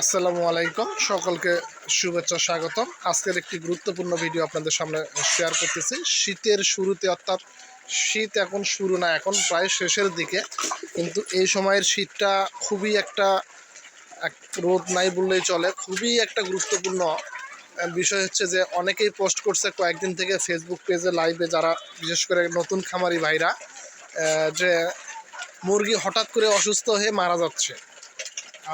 আসসালামু আলাইকুম। সকলকে শুভেচ্ছা স্বাগতম। আজকের একটি গুরুত্বপূর্ণ ভিডিও আপনাদের সামনে শেয়ার করতেছি। শীতের শুরুতে অর্থাৎ শীত এখন শুরু না, এখন প্রায় শেষের দিকে। কিন্তু এই সময়ের শীতটা খুবই একটা, এক রোদ নাই বললেই চলে। খুবই একটা গুরুত্বপূর্ণ বিষয় হচ্ছে যে অনেকেই পোস্ট করছে কয়েকদিন থেকে ফেসবুক পেজে লাইভে যারা, বিশেষ করে নতুন খামারি ভাইরা যে মুরগি হঠাৎ করে অসুস্থ হয়ে মারা যাচ্ছে।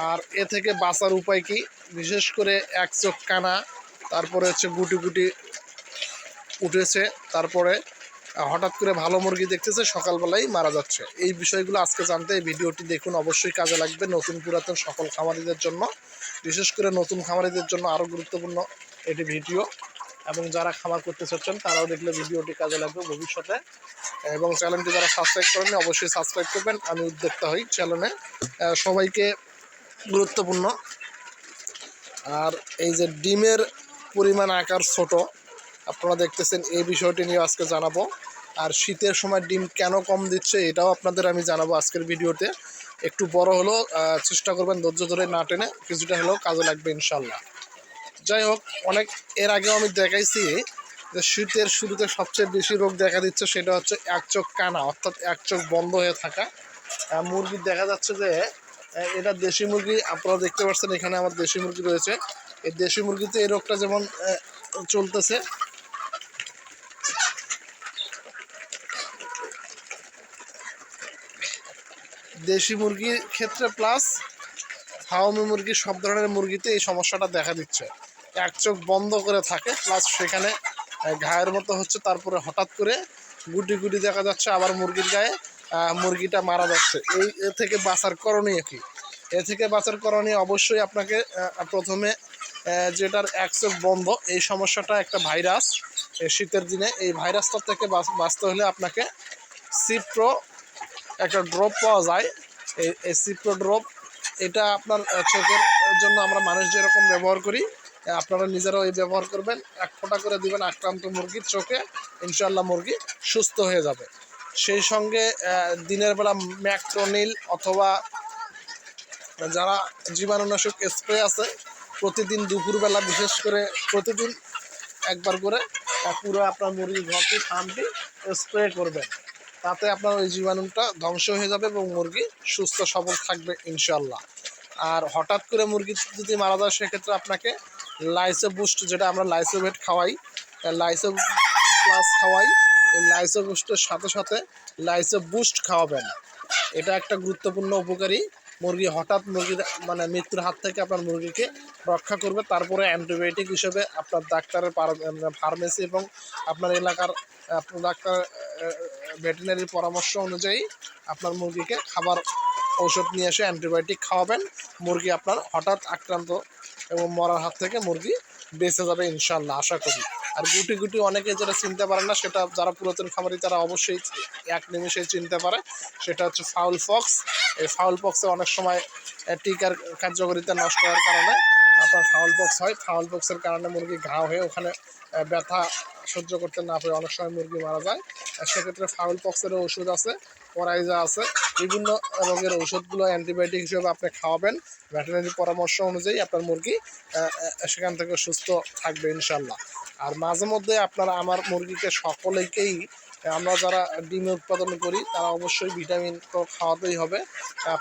আর এ থেকে বাঁচার উপায় কি? বিশেষ করে এক চোখ কানা, তারপরে হচ্ছে গুটি গুটি উঠেছে, তারপরে হঠাৎ করে ভালো মুরগি দেখতেছে সকালবেলায় মারা যাচ্ছে। এই বিষয়গুলো আজকে জানতে এই ভিডিওটি দেখুন। অবশ্যই কাজে লাগবে নতুন পুরাতন সকল খামারিদের জন্য। বিশেষ করে নতুন খামারিদের জন্য আরও গুরুত্বপূর্ণ এটি ভিডিও। এবং যারা খামার করতে চাচ্ছেন, তারাও দেখলে ভিডিওটি কাজে লাগবে ভবিষ্যতে। এবং চ্যানেলটি যারা সাবস্ক্রাইব করেন অবশ্যই সাবস্ক্রাইব করবেন। আমি উদ্যোক্তা হই চ্যানেলে। সবাইকে গুরুত্বপূর্ণ। আর এই যে ডিমের পরিমাণ আকার ছোট আপনারা দেখতেছেন এই বিষয়টি নিয়ে আজকে জানাব। আর শীতের সময় ডিম কেন কম দিচ্ছে এটাও আপনাদের আমি জানাব আজকের ভিডিওতে। একটু বড় হলো চেষ্টা করবেন ধৈর্য ধরে না টেনে কিছুটা হলেও কাজে লাগবে ইনশাল্লাহ যাই হোক অনেক এর আগেও আমি দেখাইছি যে শীতের শুরুতে সবচেয়ে বেশি রোগ দেখা দিচ্ছে সেটা হচ্ছে এক চোখ কানা অর্থাৎ এক চোখ বন্ধ হয়ে থাকা। আহ, মুরগি দেখা যাচ্ছে যে এটা দেশি মুরগি, আপনারা দেখতে পাচ্ছেন এখানে আমার দেশি মুরগি রয়েছে। এই দেশি মুরগিতে এই রোগটা যেমন চলতেছে। দেশি মুরগির ক্ষেত্রে প্লাস হাওমি মুরগি, সব ধরনের মুরগিতে এই সমস্যাটা দেখা দিচ্ছে। এক চোখ বন্ধ করে থাকে প্লাস সেখানে ঘায়ের মতো হচ্ছে, তারপরে হঠাৎ করে গুটি গুটি দেখা যাচ্ছে আবার মুরগির গায়ে মুরগিটা মারা যাচ্ছে। এই এ থেকে বাঁচার করণীয় কি? এ থেকে বাঁচার করণীয় অবশ্যই আপনাকে প্রথমে যেটার চোখ বন্ধ, এই সমস্যাটা একটা ভাইরাস। শীতের দিনে এই ভাইরাসটার থেকে বাঁচতে হলে আপনাকে সিপ্রো একটা ড্রপ পাওয়া যায়। এই এই সিপ্রো ড্রপ এটা আপনার চোখের জন্য আমরা মানুষ যেরকম ব্যবহার করি আপনারা নিজেরাও এই ব্যবহার করবেন। এক ফোঁটা করে দিবেন আক্রান্ত মুরগির চোখে ইনশাল্লাহ মুরগি সুস্থ হয়ে যাবে। সেই সঙ্গে দিনের বেলা ম্যাক্রোনিল অথবা যারা জীবাণুনাশক স্প্রে আছে, প্রতিদিন দুপুরবেলা বিশেষ করে প্রতিদিন একবার করে পুরো আপনার মুরগির ঘরটি ফার্মটি স্প্রে করবেন। তাতে আপনার ওই জীবাণুটা ধ্বংস হয়ে যাবে এবং মুরগি সুস্থ, সবল থাকবে ইনশাল্লাহ আর হঠাৎ করে মুরগি যদি মারা যায়, সেক্ষেত্রে আপনাকে লাইসো বুস্ট যেটা আমরা লাইসোভেট খাওয়াই লাইসো প্লাস খাওয়াই এই লাইসো বুস্টের সাথে সাথে লাইসো বুস্ট খাওয়াবেন। এটা একটা গুরুত্বপূর্ণ উপকারী মুরগি, হঠাৎ মুরগির মানে মৃত্যুর হাত থেকে আপনার মুরগিকে রক্ষা করবে। তারপরে অ্যান্টিবায়োটিক হিসেবে আপনার ডাক্তারের ফার্মেসি এবং আপনার এলাকার, আপনার ডাক্তার ভেটেরিনারির পরামর্শ অনুযায়ী আপনার মুরগিকে খাবার ঔষধ নিয়ে এসে অ্যান্টিবায়োটিক খাওয়াবেন। মুরগি আপনার হঠাৎ আক্রান্ত এবং মরার হাত থেকে মুরগি বেঁচে যাবে ইনশাল্লাহ আশা করি। আর গুটি গুটি অনেকে যারা চিনতে পারে না, সেটা যারা পুরাতন খামারি, তারা অবশ্যই এক নিমিষেই চিনতে পারে। সেটা হচ্ছে ফাউল ফক্স। এই ফাউল পক্সে অনেক সময় টিকার কার্যকারিতা নষ্ট হওয়ার কারণে আপনার ফাউল পক্স হয়। ফাউল পক্সের কারণে মুরগি ঘা হয়ে ওখানে ব্যথা সহ্য করতে না পারে অনেক সময় মুরগি মারা যায়। সেক্ষেত্রে ফাউল পক্সেরও ওষুধ আছে। পরাইজা আছে, বিভিন্ন রোগের ওষুধগুলো অ্যান্টিবায়োটিক হিসেবে আপনি খাওয়াবেন। ভেটেরিনারি পরামর্শ অনুযায়ী আপনার মুরগি সেখান থেকে সুস্থ থাকবে ইনশাল্লাহ আর মাঝে মধ্যে আপনারা আমার মুরগিকে সকলেকেই, আমরা যারা ডিম উৎপাদন করি, তারা অবশ্যই ভিটামিন তো খাওয়াতেই হবে।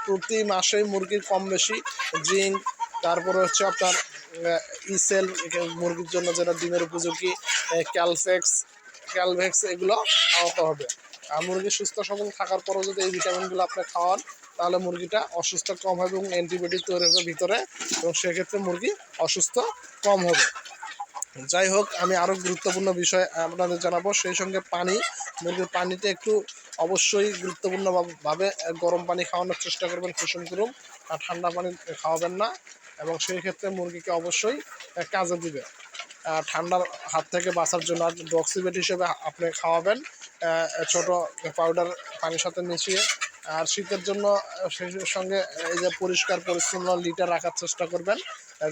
প্রতি মাসেই মুরগির কম বেশি জিঙ্ক, তারপরে হচ্ছে আপনার ইসেল মুরগির জন্য যেটা ডিমের উপযোগী ক্যালফেক্স, ক্যালভেক্স এগুলো খাওয়াতে হবে। মুরগি সুস্থ সবল থাকার পরেও যদি এই ভিটামিনগুলো আপনি খাওয়ান, তাহলে মুরগিটা অসুস্থ কম হবে এবং অ্যান্টিবায়োটিক তৈরি হবে ভিতরে এবং সেক্ষেত্রে মুরগি অসুস্থ কম হবে। যাই হোক, আমি আরও গুরুত্বপূর্ণ বিষয় আপনাদের জানাব। সেই সঙ্গে পানি, মুরগির পানিতে একটু অবশ্যই গুরুত্বপূর্ণভাবে গরম পানি খাওয়ানোর চেষ্টা করবেন, কুসুম কুরুম। আর ঠান্ডা পানি খাওয়াবেন না এবং সেই ক্ষেত্রে মুরগিকে অবশ্যই কাজে দিবে ঠান্ডার হাত থেকে বাঁচার জন্য ডক্সিবেট হিসেবে আপনি খাওয়াবেন। ছোট পাউডার পানির সাথে মিশিয়ে, আর শীতের জন্য সঙ্গে এই যে পরিষ্কার পরিচ্ছন্ন লিটার রাখার চেষ্টা করবেন।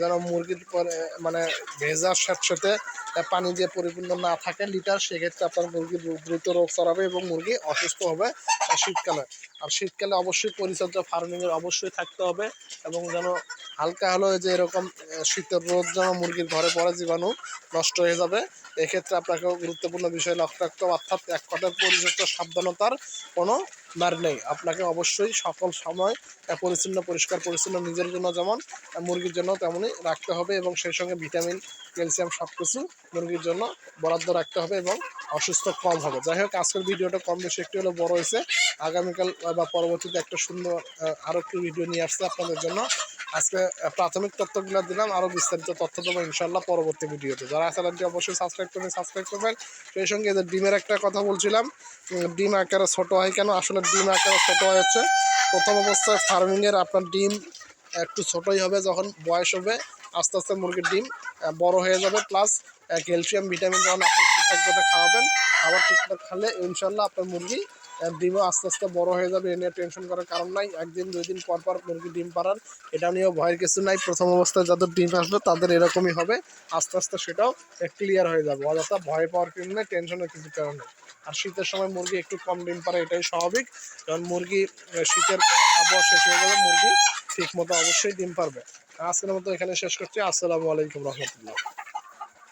যেন মুরগির পরে মানে ভেজার সাথে সাথে পানি দিয়ে পরিপূর্ণ না থাকে, লিটার সেক্ষেত্রে আপনার মুরগি দ্রুত রোগ ছড়াবে এবং মুরগি অসুস্থ হবে শীতকালে। আর শীতকালে অবশ্যই পরিচর্যা ফার্মিংয়ের অবশ্যই থাকতে হবে এবং যেন হালকা হলো যে এরকম শীতের রোদ যেন মুরগির ঘরে পড়ে, জীবাণু নষ্ট হয়ে যাবে। এক্ষেত্রে আপনাকে গুরুত্বপূর্ণ বিষয় লক্ষ্য রাখতে হবে, অর্থাৎ এক কথার পরিচর্য সাবধানতার কোনো মার নেই। আপনাকে অবশ্যই সকল সময় পরিচ্ছন্ন, পরিষ্কার, পরিচ্ছন্ন নিজের জন্য যেমন মুরগির জন্য তেমনই রাখতে হবে এবং সেই সঙ্গে ভিটামিন, ক্যালসিয়াম সব কিছু মুরগির জন্য বরাদ্দ রাখতে হবে এবং অসুস্থ কম হবে। যাই হোক, আজকের ভিডিওটা কম বেশি একটু হলেও বড় হয়েছে। আগামীকাল বা পরবর্তীতে একটা সুন্দর আরও একটু ভিডিও নিয়ে আসছে আপনাদের জন্য। আজকে প্রাথমিক তথ্যগুলো দিলাম আরও বিস্তারিত তথ্য দেবো ইনশাল্লাহ পরবর্তী ভিডিওতে। যারা চ্যানেলটি অবশ্যই সাবস্ক্রাইব করবেন সাবস্ক্রাইব করবেন। সেই সঙ্গে এদের ডিমের একটা কথা বলছিলাম ডিম আকারে ছোটো হয় কেন? আসলে ডিম আকারে ছোটো হয় হচ্ছে প্রথম অবস্থায় ফার্মিংয়ের আপনার ডিম একটু ছোটই হবে যখন বয়স হবে, আস্তে আস্তে মুরগির ডিম বড় হয়ে যাবে প্লাস ক্যালসিয়াম ভিটামিন যখন আপনি ঠিকঠাক মতো খাওয়াবেন, খাবার ঠিকঠাক খালে ইনশাল্লাহ আপনার মুরগি ডিমও আস্তে আস্তে বড় হয়ে যাবে, এ নিয়ে টেনশন করার কারণ নাই। একদিন, দুই দিন পর পর মুরগি ডিম পাড়ান এটা নিয়েও ভয়ের কিছু নাই। প্রথম অবস্থায় যাদের ডিম আসবে, তাদের এরকমই হবে। আস্তে আস্তে সেটাও ক্লিয়ার হয়ে যাবে। অযথা ভয় পাওয়ার কিছু নেই টেনশনের কিছু কারণ নেই। আর শীতের সময় মুরগি একটু কম ডিম পারে এটাই স্বাভাবিক। কারণ মুরগি শীতের আবহাওয়া শেষ হয়ে যাবে মুরগি ঠিক মতো অবশ্যই ডিম পারবে। আজকের মতো এখানে শেষ করছি। আসসালামু আলাইকুম রহমতুল্লাহ।